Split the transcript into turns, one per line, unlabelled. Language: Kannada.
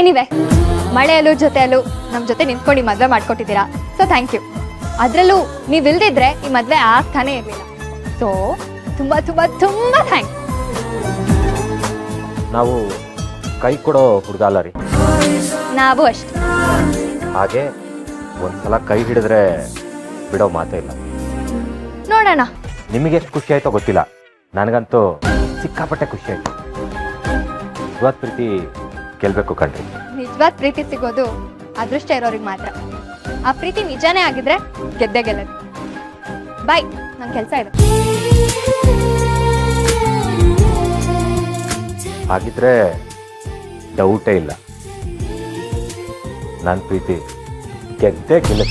ಎನಿವೆ ಮಳೆಯಲ್ಲೂ ಜೊತೆಯಲ್ಲೂ ನಮ್ಮ ಜೊತೆ ನಿಂತ್ಕೊಂಡು ಈ ಮದುವೆ ಮಾಡ್ಕೊಟ್ಟಿದ್ದೀರಾ? ಸೊ ಥ್ಯಾಂಕ್ ಯು ಅದರಲ್ಲೂ ನೀವು ಇಲ್ದಿದ್ರೆ ಈ ಮದುವೆ ಆಗ್ತಾನೆ ಇರಲಿಲ್ಲ. ಸೊ ತುಂಬ ತುಂಬ ತುಂಬ ಥ್ಯಾಂಕ್
ನಾವು ಕೈ ಕೊಡೋ ಹುಡುಗ ಅಲ್ಲ ರೀ.
ನಾವು ಅಷ್ಟೇ.
ಹಾಗೆ ಒಂದ್ಸಲ ಕೈ ಹಿಡಿದ್ರೆ ಬಿಡೋ ಮಾತೇ ಇಲ್ಲ.
ನೋಡೋಣ.
ನಿಮಗೆ ಎಷ್ಟು ಖುಷಿ ಆಯ್ತೋ ಗೊತ್ತಿಲ್ಲ. ನನಗಂತೂ ಸಿಕ್ಕಾಪಟ್ಟೆ ಖುಷಿ ಆಯ್ತು. ಇವತ್ತು ಪ್ರೀತಿ ಗೆಲ್ಬೇಕು ಕಣ್ರಿ.
ನಿಜವಾದ ಪ್ರೀತಿ ಸಿಗೋದು ಅದೃಷ್ಟ ಇರೋರಿಗೆ ಮಾತ್ರ. ಆ ಪ್ರೀತಿ ನಿಜಾನೇ ಆಗಿದ್ರೆ ಗೆದ್ದೆ ಗೆಲ್ಲದು. ಬಾಯ್ ನನ್ನ ಕೆಲಸ ಇದೆ.
ಹಾಗಿದ್ರೆ ಡೌಟೇ ಇಲ್ಲ. ನನ್ನ ಪ್ರೀತಿ ಗೆದ್ದೆ
ಗೆಲ್ಲ